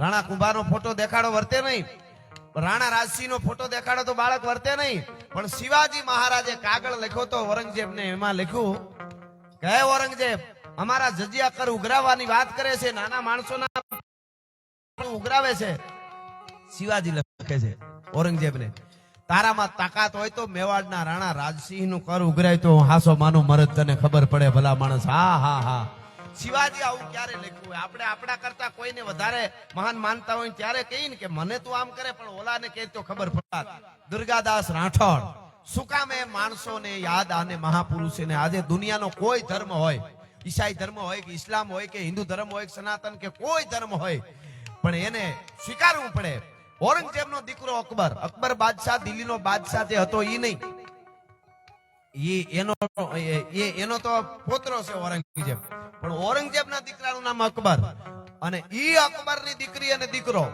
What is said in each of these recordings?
Rana કુંભારનો photo દેખાડો વર્તે નહીં. રાણા રાજસિંહ નો ફોટો દેખાડો તો બાળક વર્તે નહીં. પણ શિવાજી મહારાજે કાગળ લખ્યો તો ઔરંગઝેબને એમાં લખ્યું, કહે ઔરંગઝેબ, અમારા જજિયા કર ઉઘરાવવાની વાત કરે છે, નાના માણસોના ઉઘરાવે છે. શિવાજી લખે છે ઔરંગઝેબ ને તારામાં તાકાત હોય તો મેવાડના રાણા રાજસિંહનું કર ઉઘરાય તો હાસો માનું મરદ તને ખબર પડે ભલા માણસ. હા હા હા. શિવાજી આવું ક્યારે લખ્યું હોય? આપણે આપણા કરતા કોઈને વધારે મહાન માનતા હોય ત્યારે કહીએ ને કે મને તું આમ કરે, પણ ઓલાને કહે તો ખબર પડાત દુર્ગાદાસ રાઠોડ, શું કામ એ માણસોને યાદ આને મહાપુરુષોને? આજે દુનિયાનો કોઈ ધર્મ હોય, ઈસાઈ ધર્મ હોય કે ઇસ્લામ હોય કે હિન્દુ ધર્મ હોય કે સનાતન કે કોઈ ધર્મ હોય, પણ એને સ્વીકારવું પડે. ઔરંગઝેબનો દીકરો અકબર અકબર બાદશાહ દિલ્હીનો બાદશાહ જે હતો એ નહીં. એનો, એ- એનો તો પોતરો છે ઔરંગઝેબ. પણ ઔરંગઝેબના દીકરાનું નામ અકબર. અને ઈ અકબરની દીકરી અને દીકરો.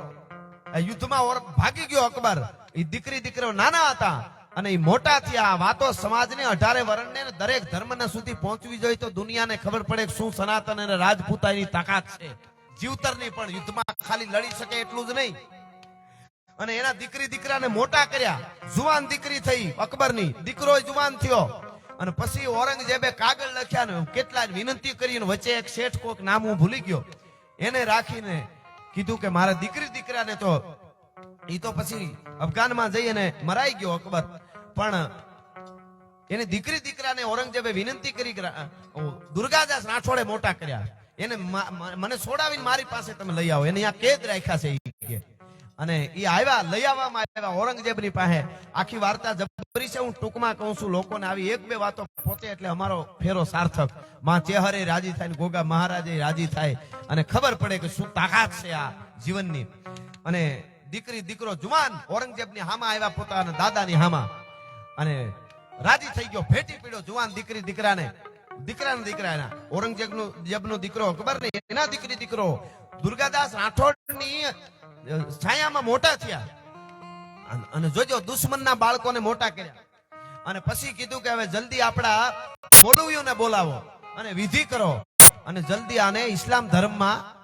યુદ્ધમાં ભાગી ગયો અકબર. ઈ દીકરી દીકરો નાના હતા. અને એ મોટા થયા વાતો સમાજને અઢારે વર્ણને દરેક ધર્મને સુધી પહોંચવી જોઈએ તો દુનિયાને ખબર પડે કે શું સનાતન અને રાજપૂતાની તાકાત છે. જીવતરની પણ યુદ્ધમાં ખાલી લડી શકે એટલું જ નહીં. અને એના દીકરી દીકરાને મોટા કર્યા. જુવાન દીકરી થઈ, અકબરની. દીકરો જુવાન થયો. અને પછી ઔરંગઝેબે કાગળ લખ્યા ને કેટલા વિનંતી કરીને વચ્ચે એક શેઠ કોક નામ હું ભૂલી ગયો. એને રાખીને કીધું કે મારા દીકરી દીકરાને તો, ઈ તો પછી અફઘાનમાં જઈ અને મરાઈ ગયો અકબર. પણ એની દીકરી દીકરાને ઔરંગઝેબે વિનંતી કરી દુર્ગાદાસ રાઠોડે મોટા કર્યા. એને મને છોડાવીને મારી પાસે તમે લઈ આવો. એને અહીંયા કેદ રાખ્યા છે અને એ આવ્યા લઈ આવવામાં આવ્યા ઔરંગઝેબની પાસે. આખી વાર્તા જબરી છે. હું ટૂંકમાં કહું છું, લોકોને આવી એક બે વાતો પોતે એટલે અમારો ફેરો સાર્થક. માં ચેહરે રાજી થાય ગોગા મહારાજે રાજી થાય. અને ખબર પડે કે શું તાકાત છે આ જીવનની. અને દીકરી, દીકરો જુવાન ઔરંગઝેબની હામાં આવ્યા પોતાના દાદાની હામાં. અને રાજી થઈ ગયો, ભેટી પીડ્યો જુવાન દીકરી, દીકરાને. દીકરાના દીકરા એના ઔરંગઝેબનો દીકરો, ખબર નહીં. એના દીકરી, દીકરો. દુર્ગાદાસ રાઠોડની છાયામાં મોટા થયા. અને- જોજો, દુશ્મનના બાળકોને મોટા કર્યા. અને પછી કીધું કે હવે જલ્દી આપણા મૌલવીઓને બોલાવો અને વિધિ કરો. અને જલ્દી આને ઇસ્લામ ધર્મમાં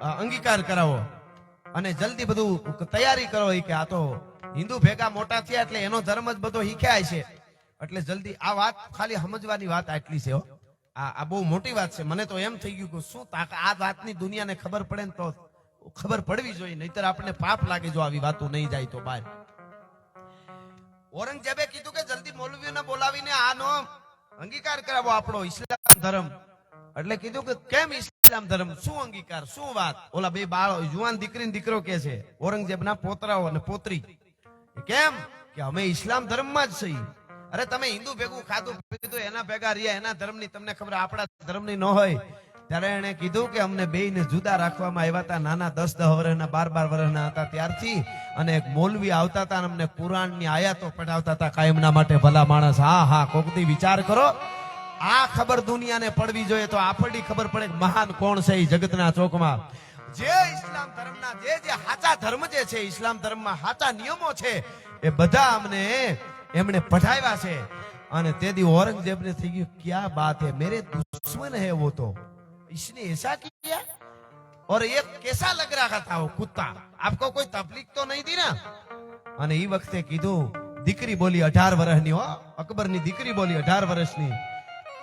અંગીકાર કરાવો. અને જલ્દી બધું તૈયારી કરો કે આ તો હિન્દુ ભેગા મોટા થયા એટલે એનો ધર્મ જ બધો શીખ્યા છે. એટલે જલ્દી આ વાત ખાલી સમજવાની વાત આટલી છે આ બહુ મોટી વાત છે. મને તો એમ થઈ ગયું કે શું આ વાતની દુનિયાને ખબર પડે ને તો ખબર પડવી જોઈએ, નહીતર આપણને પાપ લાગે જો આવી વાતો નહીં જાય તો બહાર. ઔરંગઝેબે કીધું કે જલ્દી મૌલવીઓને બોલાવીને આનો અંગીકાર કરાવો આપણો ઇસ્લામ ધર્મ. એટલે કીધું કે કેમ ઇસ્લામ ધર્મ? શું અંગીકાર? શું વાત? ઓલા બે બાળ જુવાન દીકરી દીકરો કે છે, ઔરંગઝેબના પોતરાઓ અને પોતરી. કેમ? કે અમે ઇસ્લામ ધર્મમાં જ છીએ. અરે તમે હિન્દુ ભેગું ખાધું પીધું, એના ભેગા રહ્યા, એના ધર્મની તમને ખબર, આપણા ધર્મની ન હોય. ત્યારે એને કીધું કે અમને બેયને જુદા રાખવામાં આવ્યા હતા. નાના દસ દસ વર્ષના, બાર બાર વર્ષના હતા ત્યારથી. અને એક મોલવી આવતા હતા અને અમને કુરાનની આયાતો પઢાવતા હતા. કાયમના માટે ભલા માણસ. હા હા કોકથી વિચાર કરો. આ ખબર દુનિયાને પડવી જોઈએ તો આપણને ખબર પડે મહાન કોણ છે જગતના ચોકમાં. જે ઇસ્લામ ધર્મના, જે જે સાચા ધર્મ જે છે, ઇસ્લામ ધર્મમાં સાચા નિયમો છે, એ બધા અમને એમણે પઢાવ્યા છે. અને તેથી ઔરંગઝેબને થઈ ગયું, ક્યાં બાત હે? મેરે દુશ્મન હે વો तो इसने ऐसा किया और ये कैसा लग रहा था वो कुत्ता आपको कोई तकलीफ तो नहीं दी ना અને એ વખતે કીધું દીકરી બોલી અઢાર વર્ષની હો અકબરની દીકરી બોલી અઢાર વર્ષની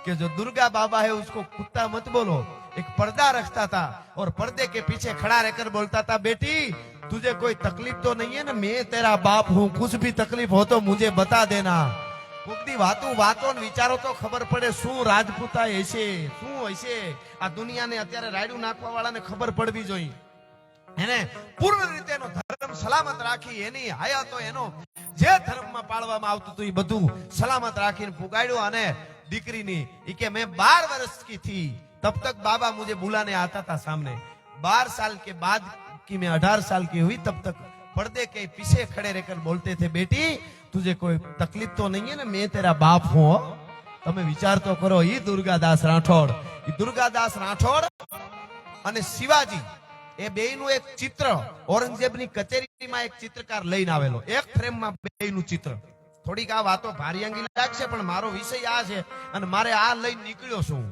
कि जो दुर्गा बाबा है उसको कुत्ता मत बोलो एक पर्दा रखता था और पर्दे के पीछे खड़ा रहकर बोलता था बेटी तुझे कोई तकलीफ तो नहीं है ना मैं तेरा बाप हूँ कुछ भी तकलीफ हो तो मुझे बता देना કોકની વાતો વાતો ને વિચારો તો ખબર પડે શું રાજપૂતા હશે શું હશે આ દુનિયાને અત્યારે રાયડું નાખવા વાળાને ખબર પડવી જોઈએ એને પૂર્ણ રીતે એનો ધર્મ સલામત રાખી એની હયાતો એનો જે ધર્મમાં પાળવામાં આવતું હતું એ બધું સલામત રાખીને પુગાડ્યું અને દીકરીની ઈ કે મેં બાર વર્ષ की थी तब तक बाबा मुझे बुलाने आता था सामने बार साल के बाद कि मैं अठारह साल की हुई तब तक पर्दे के पीछे खड़े रहकर बोलते थे बेटी तुझे कोई तकलीफ तो नहीं है ना मैं तेरा बाप हूं हो." તમે વિચાર તો કરો ઈ દુર્ગાદાસ રાઠોડ ઈ દુર્ગાદાસ રાઠોડ અને શિવાજી, એ બેયનું એક ચિત્ર, ઔરંગઝેબની કચેરીમાં એક ચિત્રકાર લઈને આવેલો. એક ફ્રેમમાં બેયનું ચિત્ર. થોડીક આ વાતો ભારિયાંગી લાગશે, પણ મારો વિષય આ છે અને મારે આ લઈને નીકળ્યો છું.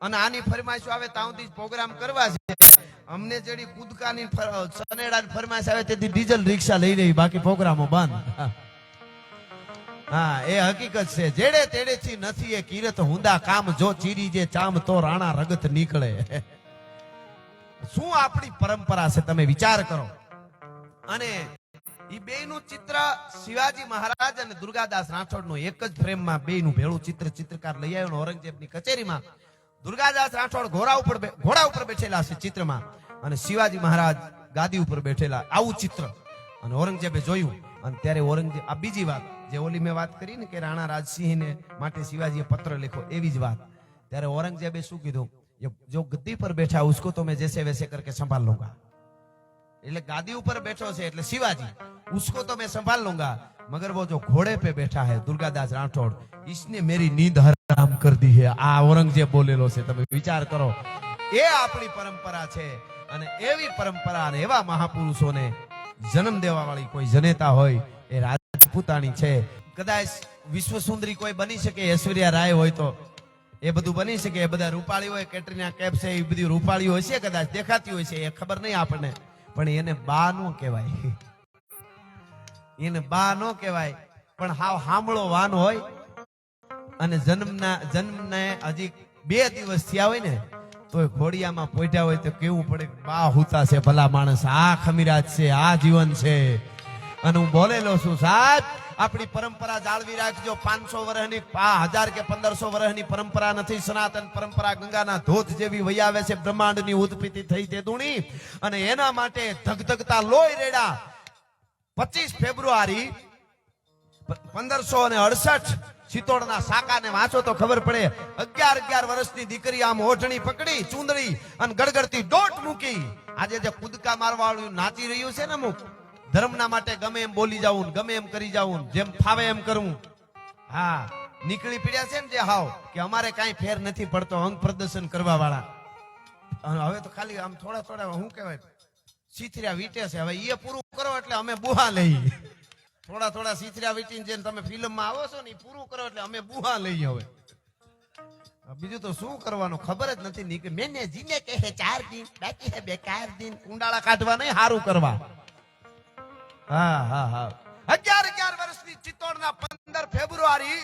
અને આની ફરમાઈશ આવે તાઉથી પ્રોગ્રામ કરવા છે. અમને જેડી કૂદકાની સનેડાની ફરમાઈશ આવે, તેથી ડીઝલ રિક્ષા લઈ રહી બાકી પ્રોગ્રામો બંધ. હા, એ હકીકત છે. જેડે તેડેથી નથી, એ કિરત હુંદા કામ જો ચીરી જે ચામ તો રાણા રગત નીકળે. શું આપણી પરંપરા છે, તમે વિચાર કરો. અને ઈ બેયનું ચિત્ર શિવાજી મહારાજ અને દુર્ગાદાસ રાઠોડનું એક જ ફ્રેમમાં બેયનું ભેળું ચિત્ર ચિત્રકાર લઈ આવ્યો ઔરંગઝેબની કચેરીમાં. દુર્ગાદાસ રાઠોડ ઘોડા ઉપર ઘોડા ઉપર બેઠેલા છે ચિત્રમાં. અને શિવાજી મહારાજ ગાદી ઉપર બેઠેલા. આવું ચિત્ર. અને ઔરંગઝેબે જોયું. અને ત્યારે ઔરંગઝેબ આ બીજી વાત જે ઓલી મેં વાત કરી ને કે રાણા રાજસિંહને માટે શિવાજીએ પત્ર લખ્યો એવી જ વાત ત્યારે ઔરંગઝેબે શું કીધું "ये जो गद्दी पर बैठा है उसको तो मैं जैसे वैसे करके संभाल लूंगा એટલે ગાદી ઉપર બેઠો છે એટલે શિવાજી उसको तो मैं संभाल लूंगा मगर वो जो घोड़े पे बैठा है दुर्गादास राठौड़ इसने मेरी नींद हराम कर दी है આ ઔરંગઝેબ બોલેલો છે તમે વિચાર કરો એ આપણી પરંપરા છે અને એવી પરંપરા અને એવા મહાપુરુષોને જન્મ દેવા વાળી કોઈ જનેતા હોય, એ રાજપૂતાણી છે. કદાચ વિશ્વ સુંદરી કોઈ બની શકે, ઐશ્વર્યા રાય હોય તો. એ બધું બની શકે, એ બધા રૂપાળી હોય, કેટરીના કેફ છે એ બધી રૂપાળી હોય છે કદાચ, દેખાતી હોય છે, એ ખબર નહીં આપણને. પણ એને બા નો કહેવાય. એને બા નો કહેવાય. પણ હાવ હામળો વાન હોય. અને જન્મના, જન્મને હજી બે દિવસ થયા હોય ને તો ખોડિયામાં પોઈટા હોય તો કેવું પડે? બા હુતા છે ભલા માણસ. આ ખમીરાજ છે, આ જીવન છે. અને હું બોલેલો છું, સાહેબ, આપણી પરંપરા જાળવી રાખજો. પાંચસો વર્ષની હજાર કે પંદરસો વર્ષની પરંપરા નથી. સનાતન પરંપરા ગંગાના ધોધ જેવી વૈયાવે છે. બ્રહ્માંડની ઉત્પત્તિ થઈ તે દુણી અને એના માટે ધગધગતા લોહી રેડા. પચીસ ફેબ્રુઆરી, પંદરસો અને અડસઠ સિત્તોડના સાકાને વાંચો તો ખબર પડે. અગિયાર અગિયાર વર્ષની દીકરી આમ ઓઢણી પકડી, ચૂંદડી અને ગડગડતી દોટ મૂકી. આજે જે કુદકા મારવા વાળું નાચી રહ્યું છે ને અમુક, ધર્મના માટે ગમે એમ બોલી જાવું ગમે એમ કરી જાવું જેમ ફાવે એમ કરવું હા, નીકળી પડ્યા છે ને જે હાવ, કે અમારે કાંઈ ફેર નથી પડતો અંગ પ્રદર્શન કરવા વાળા હવે તો ખાલી આમ થોડા થોડા શું કહેવાય સીથર્યા વીટે છે. હવે એ પૂરું કરો એટલે અમે બુહા લઈ થોડા થોડા સીથર્યા વીટીને જેને તમે ફિલ્મમાં આવો છો ને પૂરું કરો એટલે અમે બુહા લઈ હવે. બીજું તો શું કરવાનું ખબર જ નથી નીકળી. મેને જીને કહે ચાર દિન, બાકી હે બેકાર દિન. કુંડાળા કાઢવા નહીં, હારું કરવા. હા હા હા. અગિયાર અગિયાર વર્ષની ચિત્તોડના પંદર ફેબ્રુઆરી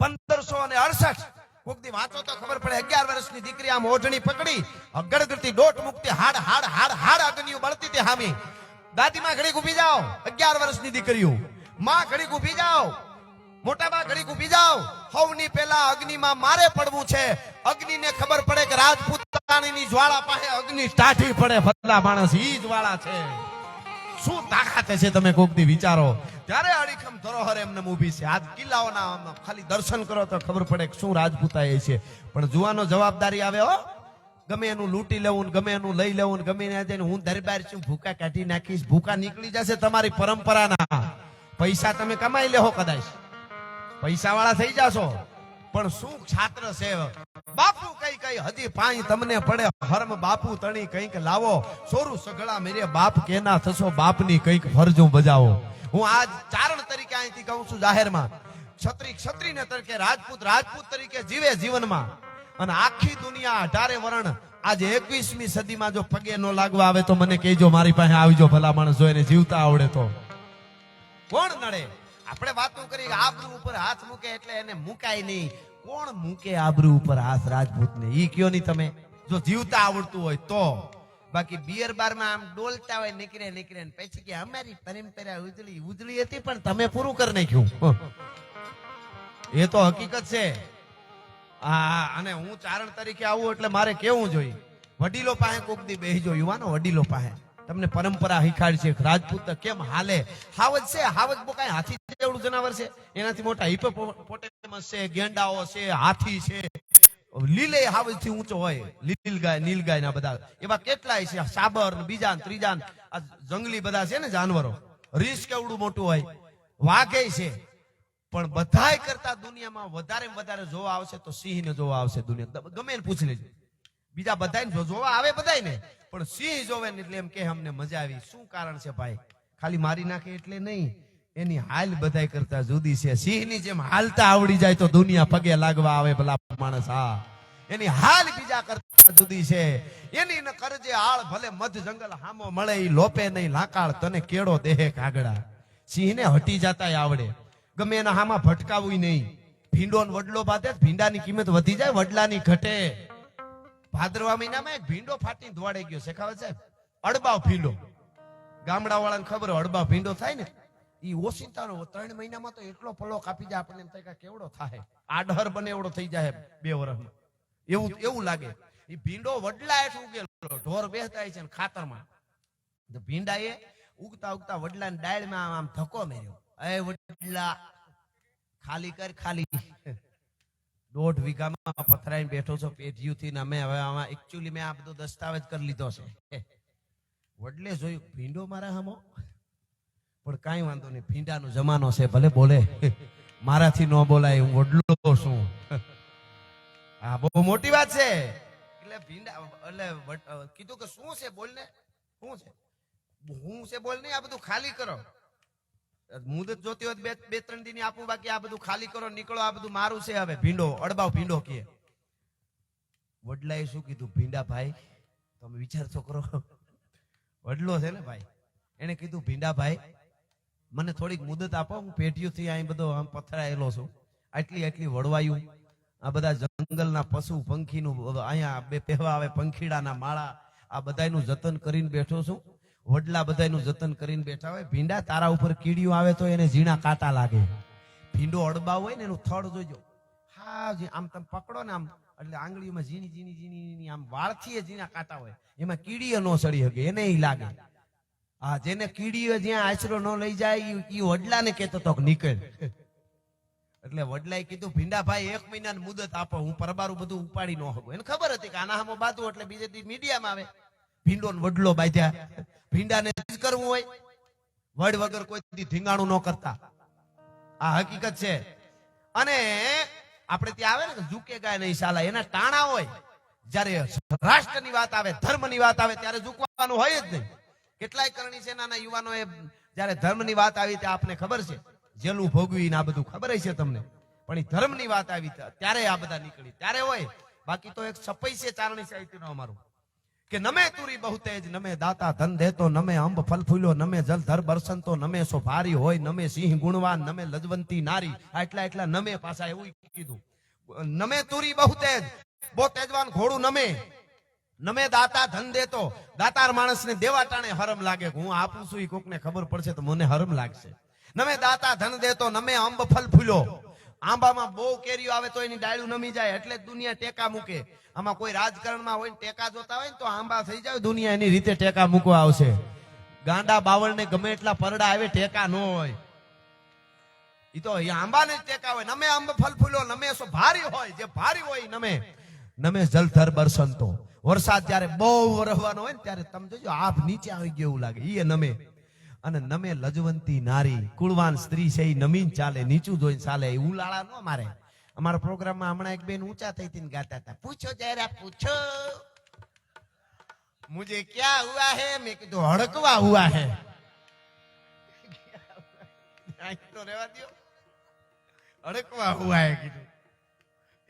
પંદરસો અને અડસઠ. કોકદી વાંચો તો ખબર પડે, અગિયાર વર્ષની દીકરી આમ ઓઢણી પકડી અગડગડતી દોટ મુક્તિ હાડ હાડ હાડ હાડ અગ્નિઓ બળતી તે હામી. દાદીમાં ઘડીક ઊભી જાઓ. અગિયાર વર્ષની દીકરીઓ. માં ઘડીક ઊભી જાઓ. મોટા બા ઘડીક ઊભી જાઓ. હવની પેલા અગ્નિમાં મારે પડવું છે. અગ્નિને ખબર પડે કે રાજપૂતાણીની જ્વાળા પાસે અગ્નિ ટાઢી પડે. ભલા માણસ ઈ જ્વાળા છે. શું તાકાત છે તમે કોકની વિચારો? ત્યારે અડીખમ ધરોહર એમને ઊભી છે. આજ કિલ્લાઓના ખાલી દર્શન કરો તો ખબર પડે કે શું રાજપૂતા એ છે. પણ જુવાનો જવાબદારી આવે હો. ગમે એનું લૂંટી લેવું ગમે એનું લઈ લેવું ગમે હું દરબાર છું, ભૂકા કાઢી નાખીશ, ભૂકા નીકળી જશે તમારી પરંપરાના. પૈસા તમે કમાઈ લેહો કદાચ. પૈસા વાળા થઈ જાશો. પણ શું છાત્ર છે? બાપુ કઈ કઈ હજી પાણી તમને પડે. હરમ બાપુ તણી કંઈક લાવો. સોરું સગડા મેરે બાપ કેના થશો? બાપની કંઈક ફરજો બજાવો. હું આજ ચારણ તરીકે અહીંથી કહું છું જાહેરમાં. ક્ષત્રિય ક્ષત્રિય તરીકે, રાજપૂત રાજપૂત તરીકે જીવે જીવનમાં. અને આખી દુનિયા અઢારે વર્ણ આજે એકવીસમી સદીમાં જો પગે ન લાગવા આવે તો મને કહેજો, મારી પાસે આવજો ભલા માણસ જોઈને જીવતા આવડે તો. કોણ નડે? આપણે વાતો કરી આબરૂ ઉપર હાથ મૂકે એટલે એને મુકાય નહીં. કોણ મૂકે આબરૂ ઉપર હાથ રાજપૂત ને ઈ કયો નહીં તમે? જો જીવતા આવડતું હોય તો. બાકી બિયર બારમાં આમ ડોલતા હોય, નીકળે નીકળે પછી કે અમારી પરંપરા ઉજળી ઉજળી હતી પણ તમે પૂરું કરી નાખ્યું. એ તો હકીકત છે. હા, અને હું ચારણ તરીકે આવું એટલે મારે કેવું જોઈએ? વડીલો પાસે કોક દી બેસજો યુવાનો, વડીલો પાસે. તમને પરંપરા શીખાડ છે રાજપૂત કેમ હાલે? હાવજ છે, હાવજ કાંઈ હાથી જેવડું જનાવર છે. એનાથી મોટા હિપોપોટેમસ છે, ગેંડાઓ છે, હાથી છે. લીલે હાવજથી ઊંચો હોય. લીલ ગાય, નીલ ગાય ના બધા. એવા કેટલાય છે. સાબર બીજા ત્રીજા જંગલી બધા છે ને જાનવરો. રીસ કેવડું મોટું હોય? વાઘે છે. પણ બધાય કરતા દુનિયામાં વધારે વધારે જોવા આવશે તો સિંહ ને જોવા આવશે દુનિયા ગમે પૂછી લેજો. બીજા બધાય જોવા આવે બધાય ને પણ સિંહ જોવે ને એટલે એમ કે અમને મજા આવી. શું કારણ છે ભાઈ? ખાલી મારી નાખે એટલે નહીં. એની હાલ બધાય કરતા જુદી છે. સિંહની જેમ હાલતા આવડી જાય તો દુનિયા પગે લાગવા આવે ભલા માણસ, હા. એની હાલ બીજા કરતા જુદી છે. એની કરજે આળ ભલે મધ જંગલ હામો મળે લોપે નહીં, લાકાળ તને કેળો દેહે કાગડા. સિંહને હટી જાતાય આવડે. ગમે એના હામાં ભટકાવું નહીં. ભીંડો વડલો બાંધે ભીંડાની કિંમત વધી જાય, વડલાની ઘટે. ભાદરવા મહિનામાં એક ભીંડો ફાટી દોડે ગયો શેખાવે સાહેબ? અડબાવ ભીંડો. ગામડા વાળાને ખબર અડબાવ ભીંડો થાય ને એ ઓસિંતાનો ત્રણ મહિનામાં તો એટલો પલો કાપી જાય, આપણને એમ થાય કેવડો થાય આડહર બને એવડો થઈ જાય બે વર્ષમાં એવું એવું લાગે. એ ભીંડો વડલા હેઠ ઉગેલો, ઢોર બેસતા છે ખાતરમાં. ભીંડા એ ઉગતા ઉગતા વડલાની ડાળમાં આમ ધક્કો મેર્યો. ખાલી કર, ખાલી. દોઢ વીઘામાં પથરાઈને બેઠો છો, પેઢીયુંથી ને અમે હવે આમાં એકચ્યુઅલી મેં આ બધો દસ્તાવેજ કરી લીધો છે. વડલે જોયું, ભીંડો મારા હમો? પણ કાંઈ વાંધો નહીં, ભીંડાનો જમાનો છે, ભલે બોલે. મારાથી ન બોલાય, હું વડલો છું. હા, બહુ મોટી વાત છે. એટલે ભીંડા, એટલે કીધું કે શું છે બોલને? શું છે? હું છે બોલ નહીં, આ બધું ખાલી કરો. મુદત જોતી હોય બે બે, ત્રણ દિન આપું, બાકી આ બધું ખાલી કરો, નીકળો, આ બધું મારું છે હવે. ભીંડો અડબાવ ભીંડો કે. વડલાએ શું કીધું? ભીંડા ભાઈ, તમે વિચાર તો કરો. વડલો છે ને ભાઈ એને કીધું, ભીંડા ભાઈ, મને થોડીક મુદત આપો, હું પેટીઓથી અહીં બધો આમ પથરાયેલો છું. આટલી આટલી વડવાયું. આ બધા જંગલના પશુ, પંખીનું અહીંયા બે પહેવા આવે, પંખીડાના માળા. આ બધાયનું જતન કરીને બેઠો છું. વડલા બધાયનું જતન કરીને બેઠા હોય. ભીંડા તારા ઉપર કીડીઓ આવે તો એને ઝીણા કાંટા લાગે. ભીંડો અડબા હોય ને એનું થડ જોજો. હા આમ તમે પકડો ને આમ, એટલે આંગળીઓમાં ઝીણી ઝીણી ઝીણી આમ વાળથી ઝીણા કાંટા હોય. એમાં કીડીઓ ન સડી શકે, એને લાગે. હા, જેને કીડીઓ જ્યાં આશરો ન લઈ જાય એ વડલાને કહેતો તો નીકળે. એટલે વડલાએ કીધું ભીંડાભાઈ એક મહિનાની મુદત આપો, હું પરબારું બધું ઉપાડી ન શકું. એને ખબર હતી કે આના હામો બાંધવું એટલે બીજે દી મીડિયામાં આવે. ભીંડો વડલો બાંધ્યા. ભીંડાને કરવું હોય, વડ વગર કોઈ ધીંગાણું ન કરતા. આ હકીકત છે. અને આપણે ત્યાં આવે ને ઝૂકે ગાય નહીં સાલા એના ટાણા હોય, જ્યારે રાષ્ટ્રની વાત આવે, ધર્મની વાત આવે, ત્યારે ઝૂકવાનું હોય જ નહીં. કેટલાય કરણી સેનાના યુવાનોએ જ્યારે ધર્મની વાત આવી ત્યાં આપને ખબર છે? જેલું ભોગવી આ બધું ખબર હશે તમને? પણ એ ધર્મની વાત આવી ત્યારે આ બધા નીકળી. ત્યારે હોય. બાકી તો એક સપૈસે છે ચારણી સાહિત્યનો અમારું. કે નમે તુરી બહુ તેજ, નમે દાતા ધન દેતો, નમે અંબ ફલ ફૂલ્યો નમે જલધર બરસંતો નમે સો ભારી હોય, નમે સિંહ ગુણવાન, નમે લજવંતી નારી. આ એટલા નમે પાછા એવું કીધું. નમે તુરી બહુ તેજ, બહુ તેજવાન ઘોડું નમે. નમે દાતા ધન દેતો. દાતાર માણસને દેવા ટાણે હરમ લાગે. હું આપું છું એ કોકને ખબર પડશે તો મને હરમ લાગશે. નમે દાતા ધન દેતો, નમે અંબ ફલ ફૂલ્યો આંબામાં બહુ કેરીઓ આવે તો એની ડાળું નમી જાય એટલે દુનિયા ટેકા મૂકે. આમાં કોઈ રાજકારણમાં હોય ટેકા જોતા હોય ને તો આંબા થઈ જાય, દુનિયા એની રીતે ટેકા મૂકવા આવશે. ગાંડા બાવળને ગમે એટલા પરડા આવે, ટેકા ન હોય. એ તો આંબાને ટેકા હોય. નમે આંબ ફલ ફૂલો નમે સો ભારી હોય, જે ભારી હોય નમે. નમે જલધર બરસંતો વરસાદ જ્યારે બહુ વરસવાનો હોય ને ત્યારે તમે જોજો, આભ નીચે આવી ગયો એવું લાગે. એ નમે. અને નમે લજવંતી નારી, કુળવાન સ્ત્રી છે એ નમીન ચાલે, નીચું જોઈને ચાલે એ ઉલાળા ન મારે. અમારા પ્રોગ્રામમાં હમણાં એક બેન ઊંચા થઈ હતી ગાતા હતા. પૂછો જયરા, પૂછો. મુજે ક્યાં હુઆ હે? મેં કીધું, હડકવા હુઆ હે. તો રેવા દો હડકવા હુઆ હે, કીધું.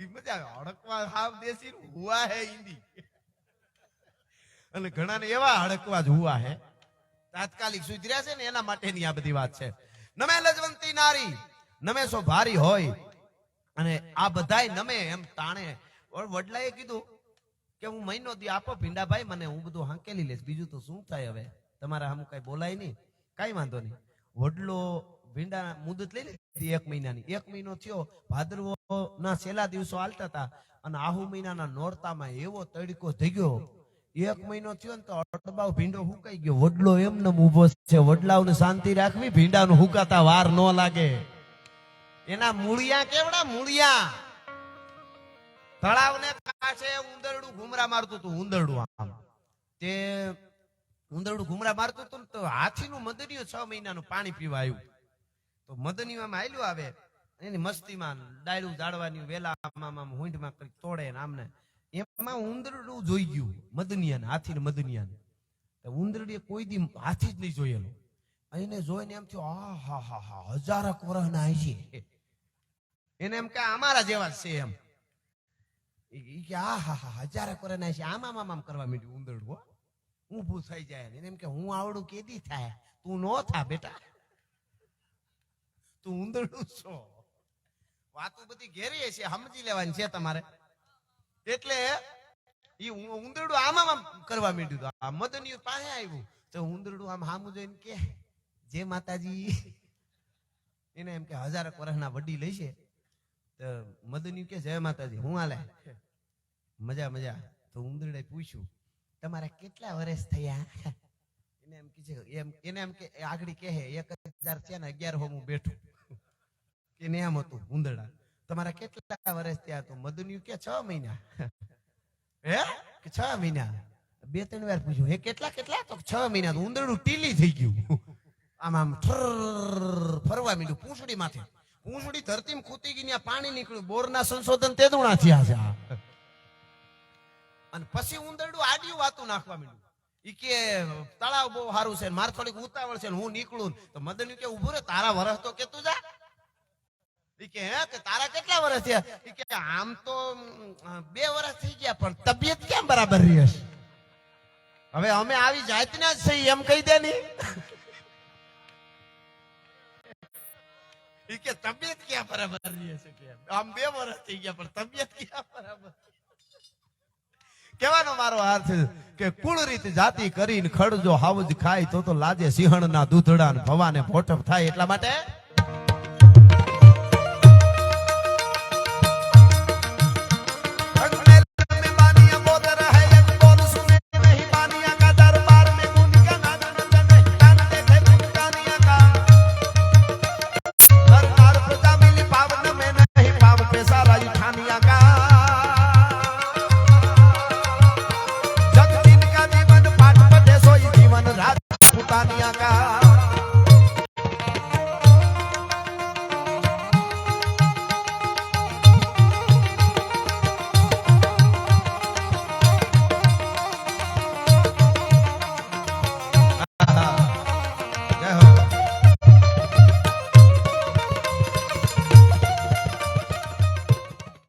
ઈ મજા આવે, હડકવા હાવ દેશી હુઆ હે હિન્દી. અને ઘણાને એવા હડકવા જ હુઆ હે. તાત્કાલિક સુધર્યા છે ને એના માટેની આ બધી વાત છે. નમે લજવંતી નારી, નમે સો ભારી હોય, અને આ બધાય નમે એમ તાણે. વડલાએ કીધું કે હું મહિનો દી આપો ભીંડાભાઈ, મને હું બધું હાંકેલી લઈશ. બીજું તો શું થાય હવે? તમારા હમ કઈ બોલાય નહીં. કઈ વાંધો નહીં. વડલો ભીંડા મુદત લઈ લીધી એક મહિનાની. એક મહિનો થયો, ભાદરવો ના છેલ્લા દિવસો હાલતા હતા, અને આહુ મહિનાના નોરતામાં એવો તડકો થઈ ગયો એક મહિનો થયો ને તો અડબાવ ભીંડો હુકાઈ ગયો. વડલો એમને ઊભો છે. વડલાઓને શાંતિ રાખવી, ભીંડાનું હુકાતા વાર ન લાગે. એના મૂળિયા કેવડા? મૂળિયા. તળાવને પાસે ઉંદરડું ઘુમરા મારતું હતું, ઉંદરડું આમ. તે ઉંદરડું ઘુમરા મારતું હતું તો હાથીનું મદનિયું છ મહિનાનું પાણી પીવા આવ્યું. તો મદનીમાં આયલું આવે. એની મસ્તીમાં ડાયડું જાડવાની વેલા આમ હુંઢમાં તોડે ને આમને. એમાં ઉંદરડું જોઈ ગયું, મદનિયાને હાથી ને મદનિયાને ઉંદરડીએ કોઈ દી હાથી જ નહીં જોયેલો. એને જોઈને એમ થયું આ હા હા હા હજારક વર્ષના છે. એને એમ કે, અમારા જેવા છે એમ. કે આ હા હા હજારે કરે ના છે. આમ આમ કરવા માંડ્યું ઉંદરડું ઊભું થઈ જાય એને એમ કે, હું આવડું કેદી થાય? તું નો થા બેટા. તું ઉંદરડું છો. વાતો બધી ઘેરી છે સમજી લેવાની છે તમારે. એટલે એ ઉંદરડું આમ આમ કરવા માંડ્યું હતું. આ મદનિયું પાસે આવ્યું. તો ઉંદરડું આમ હામું જોઈને કે જય માતાજી. એને એમ કે, હજારક વર્ષના વડી લઈ છે. તો મદનિયું કે જય માતાજી, હું હાલે. મજા મજા. તો ઉંદરડે પૂછ્યું, તમારા કેટલા વર્ષ થયા? એને એમ કીધે, એમ, એને એમ કે, આગળ કહે, એક હજાર છે ને અગિયાર હું બેઠું. કે એમ હતું ઉંદરડા. તમારા કેટલા વર્ષ ત્યાં તો મદનિયું કે છ મહિના? હે? કે છ મહિના? બે ત્રણ વાર પૂછ્યું, હે, કેટલા કેટલા? તો છ મહિના ઉંદરડું ટીલી થઈ ગયું. આમ આમ ફરવા માંડ્યું, પૂંછડી માથે. પૂંછડી ધરતી ખૂતી ગઈ ને પાણી નીકળ્યું. બોરના સંશોધન તેદુણા થયા છે. અને પછી ઉંદરડું આડિયું વાતું નાખવા માંડ્યું. ઈ કે, તળાવ બહુ સારું છે મારે થોડીક ઉતાવળ છે હું નીકળું. તો મદન કે, ઊભો રે તારા વરસ તો કે તું જા. કે તબિયત ક્યાં બરાબર રહી મારો અર્થ કે, કુળ રીત જાતિ કરીને ખડજો હાવજ ખાય, તો તો લાજે સિંહણના દૂધડા ભવાને ભોટપ થાય એટલા માટે